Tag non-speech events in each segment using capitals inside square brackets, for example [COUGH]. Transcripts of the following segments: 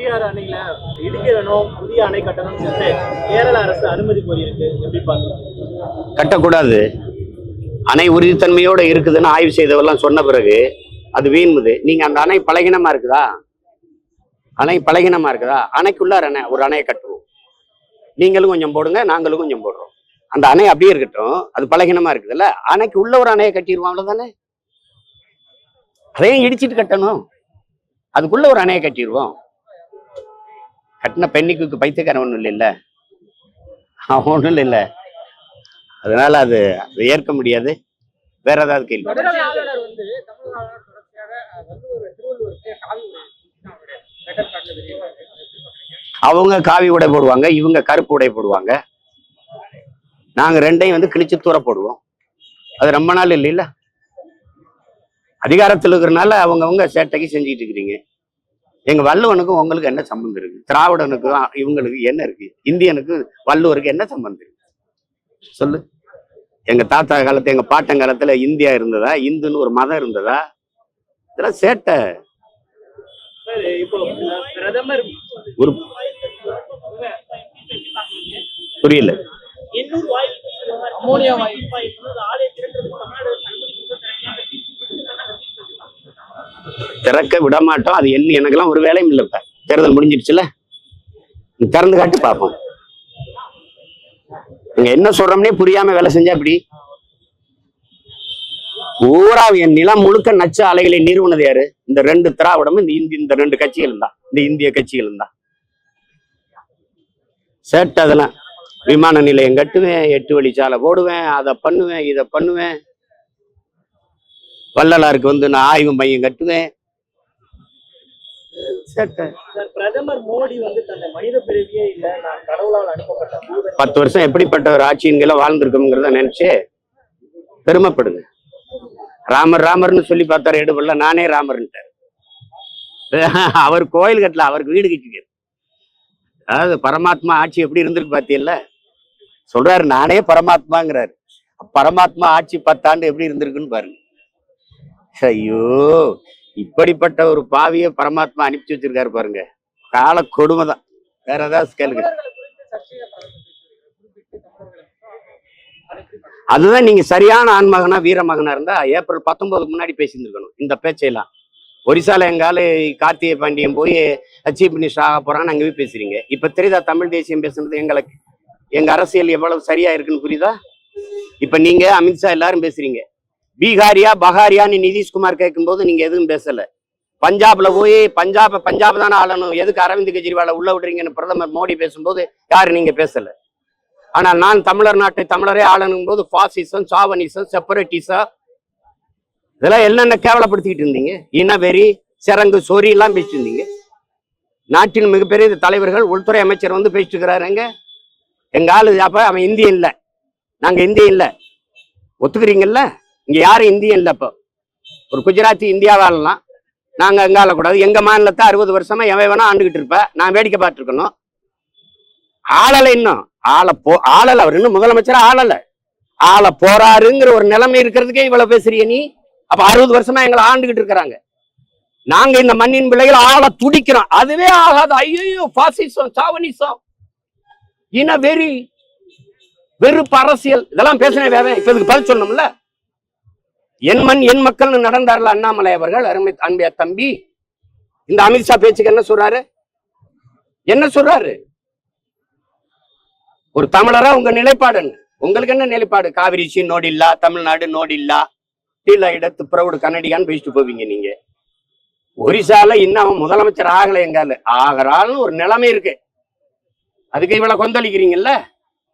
பெரியார் அணையில இடிக்க புதிய அணை கட்டணும்னு சொல்லிட்டு கேரள அரசு அனுமதி கோரியிருக்கு. எப்படி பாக்குறீங்க கட்டக்கூடாது. அணை உறுதித்தன்மையோட இருக்குதுன்னு ஆய்வு செய்தவெல்லாம் சொன்ன பிறகு அது வீண்முது. நீங்க அந்த அணை பலகீனமா இருக்குதா? அணை பலகீனமா இருக்குதா? அணைக்குள்ளார அணை ஒரு அணையை கட்டுவோம். நீங்களும் கொஞ்சம் போடுங்க நாங்களும் கொஞ்சம் போடுறோம். அந்த அணை அப்படியே இருக்கட்டும். அது பலகீனமா இருக்குதுல்ல? அணைக்கு உள்ள ஒரு அணையை கட்டிடுவோம் அவ்வளவுதானே? அதையும் இடிச்சிட்டு கட்டணும். அதுக்குள்ள ஒரு அணையை கட்டிடுவோம். கட்டின பெண்ணிக்கு பைத்தியக்காரன் ஒன்றும் இல்லைல்ல? ஒன்றும் இல்லை அதனால அது அது ஏற்க முடியாது. வேற ஏதாவது கேள்வி? அவங்க காவி உடை போடுவாங்க இவங்க கருப்பு உடை போடுவாங்க. நாங்க ரெண்டையும் வந்து கிழிச்சு தூர போடுவோம். அது ரொம்ப நாள் இல்லைல்ல? அதிகாரத்தில் இருக்கிறனால அவங்கவங்க சேட்டைக்கு செஞ்சுட்டு இருக்கிறீங்க. எங்க வள்ளுவனுக்கும் உங்களுக்கு என்ன சம்பந்தம் இருக்கு? திராவிடனுக்கும் இவங்களுக்கு என்ன இருக்கு? இந்தியனுக்கு வள்ளுவருக்கு என்ன சம்பந்தம் இருக்கு? சொல்லு. எங்க தாத்தா காலத்துல எங்க பாட்டன் காலத்துல இந்தியா இருந்ததா? இந்துன்னு ஒரு மதம் இருந்ததா? இதெல்லாம் சேட்டை. ஒரு புரியல. திறக்க விட மாட்டோம் அது என்ன எனக்கெல்லாம் ஒரு வேலையும் இல்லை தேர்தல் முடிஞ்சிடுச்சுல. திறந்து காட்டி பார்ப்போம். நீங்க என்ன சொல்றோம்னே புரியாம வேலை செஞ்சா இப்படி ஊரா என் நிலம் முழுக்க நச்ச அலைகளை நிறுவனது யாரு? இந்த ரெண்டு திராவிடமும் இந்த இந்தி இந்த ரெண்டு கட்சிகள் தான். இந்த இந்திய கட்சிகள் தான். சேட்டை அதெல்லாம். விமான நிலையம் கட்டுவேன் எட்டு வழிச்சாலை போடுவேன் அதை பண்ணுவேன் இதை பண்ணுவேன். வள்ளலாருக்கு வந்து நான் ஆய்வு மையம் கட்டுவேன். பிரதமர் மோடி வந்து தன்னை மனித பிறவியே இல்ல நான் கடவுளால் அனுப்பப்பட்ட தூதன் பத்து வருஷம் எப்படிப்பட்ட ஒரு ஆட்சியன்களை வாழ்ந்திருக்கோங்கிறத நினைச்சு பெருமைப்படுங்க. ராமர் ராமர்னு சொல்லி பார்த்தாரு எடுபடல நானே ராமர்ன்ட்டார். [LAUGHS] அவர் கோயில் கட்டல அவருக்கு வீடு கட்டிக்காரு அதாவது பரமாத்மா ஆட்சி எப்படி இருந்திருக்கு பாத்தியல்ல சொல்றாரு நானே பரமாத்மாங்கிறாரு. பரமாத்மா ஆட்சி பத்தாண்டு எப்படி இருந்திருக்குன்னு பாருங்க. ஐயோ! இப்படிப்பட்ட ஒரு பாவிய பரமாத்மா அனுப்பிச்சு வச்சிருக்காரு பாருங்க. கால கொடுமை தான் வேற ஏதாவது கேளுங்க. அதுதான் நீங்க சரியான ஆண்மகனா வீரமகனா இருந்தா ஏப்ரல் பத்தொன்பதுக்கு முன்னாடி பேசியிருந்துருக்கணும். இந்த பேச்சையெல்லாம். ஒரிசால எங்கால கார்த்திகை பாண்டியன் போய் சீஃப் மினிஸ்டர் ஆக போறான்னு அங்க போய் பேசுறீங்க. இப்ப தெரியுதா தமிழ் தேசியம் பேசுனது எங்களுக்கு எங்க அரசியல் எவ்வளவு சரியா இருக்குன்னு புரியுதா? இப்ப நீங்க அமித்ஷா எல்லாரும் பேசுறீங்க. பீகாரியா பகாரியான்னு நிதிஷ்குமார் கேட்கும்போது நீங்க எதுவும் பேசல. பஞ்சாப்ல போய் பஞ்சாப் பஞ்சாப் தானே ஆளணும். எதுக்கு அரவிந்த் கெஜ்ரிவாலை உள்ள விடுறீங்கன்னு பிரதமர் மோடி பேசும்போது யாரு நீங்க பேசல. ஆனால் நான் தமிழர் நாட்டை தமிழரே ஆளணும் போது பாசிசம் சாவனிசம் செப்பரேட்டிசம் இதெல்லாம் என்னென்ன கேவலப்படுத்திக்கிட்டு இருந்தீங்க? இனவெறி சிறங்கு சொறி எல்லாம் பேசிட்டு இருந்தீங்க. நாட்டின் மிகப்பெரிய தலைவர்கள் உள்துறை அமைச்சர் வந்து பேசிட்டு இருக்கிறாருங்க எங்க ஆளு அப்ப அவன் இந்தியன் இல்லை. நாங்க இந்தியன் இல்லை. ஒத்துக்கிறீங்கல்ல? இங்க யாரும் இந்தியன் இல்ல இப்போ ஒரு குஜராத்தி இந்தியாவாலலாம் ஆளலாம் நாங்க அங்க ஆளக்கூடாது. எங்க மாநிலத்தை அறுபது வருஷமா எவன் வேணா ஆண்டுகிட்டு இருப்ப நான் வேடிக்கை பார்த்துருக்கணும். ஆளலை இன்னும். ஆள போ ஆளல. அவர் இன்னும் முதலமைச்சர் ஆளல. ஆள போறாருங்கிற ஒரு நிலைமை இருக்கிறதுக்கே இவ்வளவு பேசுறிய நீ? அப்ப அறுபது வருஷமா எங்களை ஆண்டுகிட்டு இருக்கிறாங்க. நாங்க இந்த மண்ணின் பிள்ளைகள் ஆள துடிக்கிறோம். அதுவே ஆகாது. ஐயோ பாசிசம் சாவனிசம் இன வெறி வெறுப்பு அரசியல். இதெல்லாம் பேசினே வேற. இப்ப இதுக்கு பதில் சொல்லணும்ல? என் மண் என் மக்கள்னு நடந்தார்ல அண்ணாமலை அவர்கள் அருமை அன்பிய தம்பி. இந்த அமித்ஷா பேச்சுக்கு என்ன சொல்றாரு? என்ன சொல்றாரு? ஒரு தமிழரா உங்க நிலைப்பாடு உங்களுக்கு என்ன நிலைப்பாடு? காவிரிச்சி நோடில்லா தமிழ்நாடு நோடில்லா கீழே இடத்து பிரவுடு கன்னடியான்னு பேசிட்டு போவீங்க நீங்க. ஒரிசால இன்னும் அவன் முதலமைச்சர் ஆகல எங்கால ஆகிறாள்னு ஒரு நிலைமை இருக்கு. அதுக்கு இவ்வளவு கொந்தளிக்கிறீங்கல்ல?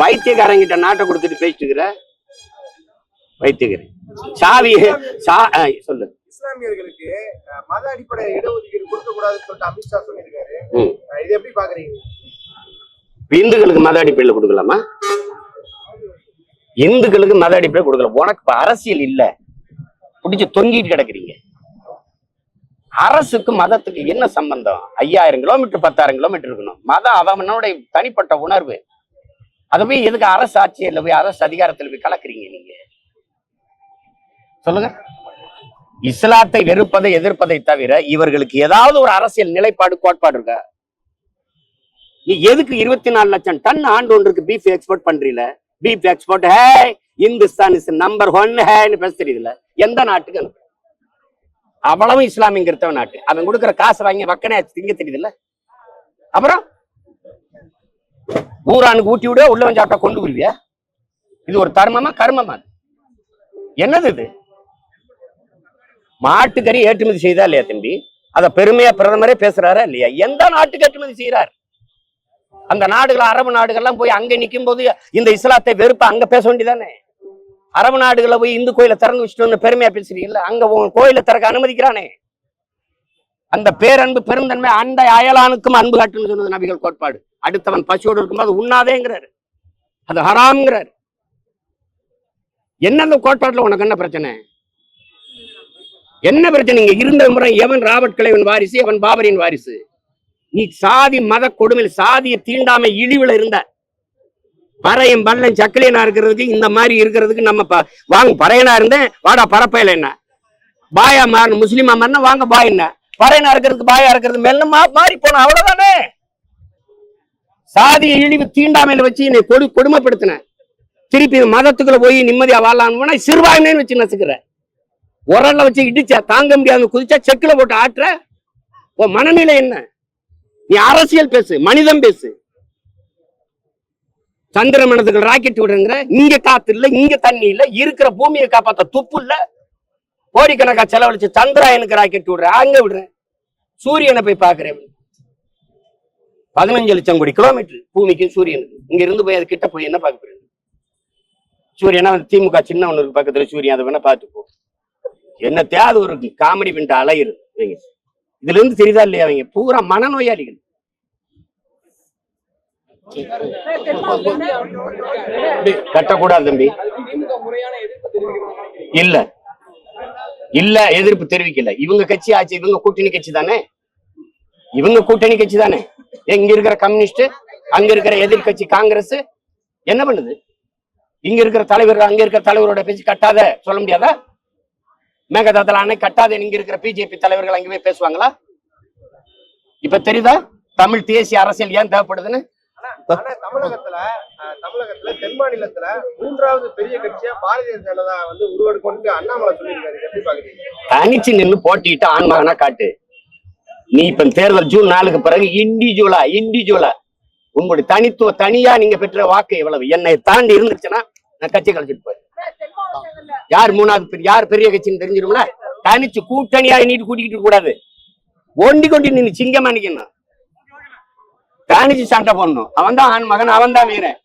வைத்தியக்காரங்கிட்ட நாட்டை கொடுத்துட்டு பேசிட்டு இருக்கிற வைத்தியக்காரன். சாவி சா சொல்லு. இஸ்லாமியர்களுக்கு மத அடிப்படை இடஒதுக்கீடு கொடுக்க கூடாதுன்னு சொல்லிட்டு அமித்ஷா சொல்லியிருக்காரு. இது எப்படி பாக்குறீங்க? இந்துக்களுக்கு மத அடிப்படையில் கொடுக்கலாமா? இந்துக்களுக்கு மத அடிப்படையில் கொடுக்கலாம் உனக்கு இப்ப அரசியல் இல்ல. பிடிச்சு தொங்கிட்டு கிடக்குறீங்க. அரசுக்கு மதத்துக்கு என்ன சம்பந்தம்? ஐயாயிரம் கிலோமீட்டர் பத்தாயிரம் கிலோமீட்டர் இருக்கணும். மதம் அவனோட தனிப்பட்ட உணர்வு. அதை போய் எதுக்கு அரசு ஆட்சியில் போய் அரசு அதிகாரத்தில் போய் கலக்குறீங்க நீங்க? சொல்லுங்க. இஸ்லாத்தை வெறுப்பதை எதிர்ப்பதை தவிர இவர்களுக்கு ஏதாவது ஒரு அரசியல் நிலைப்பாடு கோட்பாடு இருக்கா? நீ எதுக்கு இருபத்தி நாலு லட்சம் டன் ஆண்டு ஒன்றுக்கு beef export பண்றீல? Beef export hey Hindustan is number one ஹேன்னு பேச தெரியுதுல எந்த நாட்டுக்கு அனுப்பு? அவ்வளவு இஸ்லாமிங்கிறத நாட்டு. அவன் கொடுக்குற காசு வாங்கி மக்கனே திங்க தெரியுதுல்ல? அப்புறம்? ஊரானுக்கு ஊட்டி விட உள்ளவன் சாப்பிட்டா கொண்டு வருவியா இது ஒரு தர்மமா கர்மமா என்னது இது? மாட்டுக்கறி ஏற்றுமதி செய்தா இல்லையா தம்பி? அத பெருமையா பிரதமரே பேசுறாரா இல்லையா? எந்த நாட்டுக்கு ஏற்றுமதி செய்யறாரு அந்த நாடுகள் அரபு நாடுகள்லாம் போய் அங்க நிக்கும் போது இந்த இஸ்லாத்தை வெறுப்ப அங்க பேச வேண்டியதானே? அரபு நாடுகளை போய் இந்து கோயிலை திறந்து வச்சுட்டு பெருமையா பேசுறீங்கல்ல அங்க உங்க கோயிலை திறக்க அனுமதிக்கிறானே? அந்த பேரன்பு பெருந்தன்மை அண்டை அயலானுக்கும் அன்பு காட்டுன்னு சொன்னது நபிகள் கோட்பாடு. அடுத்தவன் பசியோடு இருக்கும்போது உண்ணாதேங்கிறாரு. அது ஹராம்ங்கிறாரு. என்ன அந்த கோட்பாட்டுல உனக்கு என்ன பிரச்சனை? என்ன பிரச்சனை? இங்க இருந்த முறை எவன் ராபர்ட் கிளைவன் வாரிசு எவன் பாபரின் வாரிசு? நீ சாதி மத கொடுமையில் சாதிய தீண்டாமை இழிவுல இருந்த. பறையும் பள்ளம் சக்கலியனா இருக்கிறதுக்கு இந்த மாதிரி இருக்கிறதுக்கு நம்ம ப- வாங்க பறையனா இருந்தேன் வாடா பரப்பையில என்ன? பாயா மாறணும் முஸ்லீமா மாறினா வாங்க பாய் என்ன? பறையனா இருக்கிறதுக்கு பாயா இருக்கிறது மெல்ல மாறி போனோம் அவ்வளவுதானே? சாதிய இழிவு தீண்டாமையில வச்சு என்னை கொடு கொடுமைப்படுத்தின திருப்பி மதத்துக்குள்ள போய் நிம்மதியா வாழலாம்னு சிறுபான்மைன்னு வச்சு நசுக்கிற. உரல்ல வச்சு இடிச்சா தாங்க முடியாத குதிச்சா செக்குல போட்டு ஆட்டுற. உன் மனநிலை என்ன? நீ அரசியல் பேசு மனிதம் பேசு. சந்திர மனதுக்கு ராக்கெட் விடுங்கிற இங்க காத்து இல்ல இங்க தண்ணி இல்ல இருக்கிற பூமியை காப்பாத்த துப்பு இல்ல. கோடிக்கணக்கா செலவழிச்சு சந்திராயனுக்கு ராக்கெட் விடுற அங்க விடுறேன். சூரியனை போய் பாக்குறேன் பதினஞ்சு லட்சம் கோடி கிலோமீட்டர் பூமிக்கும் சூரியனுக்கு. இங்க இருந்து போய் அது கிட்ட போய் என்ன பார்க்க போறீங்க சூரியனா வந்து திமுக சின்ன ஒண்ணு இருக்கு பக்கத்துல சூரியன் அதை வேணா பார்த்து போ. என்ன தேவை ஒரு காமெடி பண்ணிட்டு அலையிரு இதுல இருந்து தெரியுதா இல்லையா அவங்க பூரா மனநோயாளிகள். கட்டக்கூடாது தம்பி. இல்ல. இல்ல எதிர்ப்பு தெரிவிக்கல. இவங்க கட்சி ஆச்சு இவங்க கூட்டணி கட்சி தானே? இவங்க கூட்டணி கட்சி தானே? இங்க இருக்கிற கம்யூனிஸ்ட் அங்க இருக்கிற எதிர்க்கட்சி காங்கிரஸ் என்ன பண்ணுது? இங்க இருக்கிற தலைவர் அங்க இருக்கிற தலைவரோட பேச்சு கட்டாத சொல்ல முடியாதா? மேகதாதல அணை கட்டாத இங்க இருக்கிற பிஜேபி தலைவர்கள் அங்க போய் பேசுவாங்களா? இப்ப தெரியுதா? தமிழ் தேசிய அரசியல் ஏன் தேவைப்படுதுன்னு? தமிழகத்துல தென் மாநிலத்துல மூன்றாவது பெரிய கட்சியா பாரதிய ஜனதா வந்து உருவெடுக்கொண்டு அண்ணாமலை சொல்லியிருக்காரு. எப்படி பாக்குறீங்க? தனிச்சு நின்னு போட்டிட்டு ஆன்மகனா காட்டு. நீ இப்ப தேர்தல் ஜூன் நாலுக்கு பிறகு இண்டிவிஜுவலா இண்டிவிஜுவலா உங்களுடைய தனித்துவ தனியா நீங்க பெற்ற வாக்கு எவ்வளவு? என்னை தாண்டி இருந்துச்சுன்னா நான் கட்சி கழிச்சிட்டு போயிருக்கேன் யார் மூணாவது யார் பெரிய கட்சின்னு தெரிஞ்சிடும்ல தனிச்சு கூட்டணியா நீட்டு கூட்டிக்கிட்டு கூடாது. ஒண்டி கொண்டி நின்னு சிங்கமா நிக்கணும். தனிச்சு சண்டை போடணும். அவன் தான் ஆண் மகன் அவன் தான் வீரன்.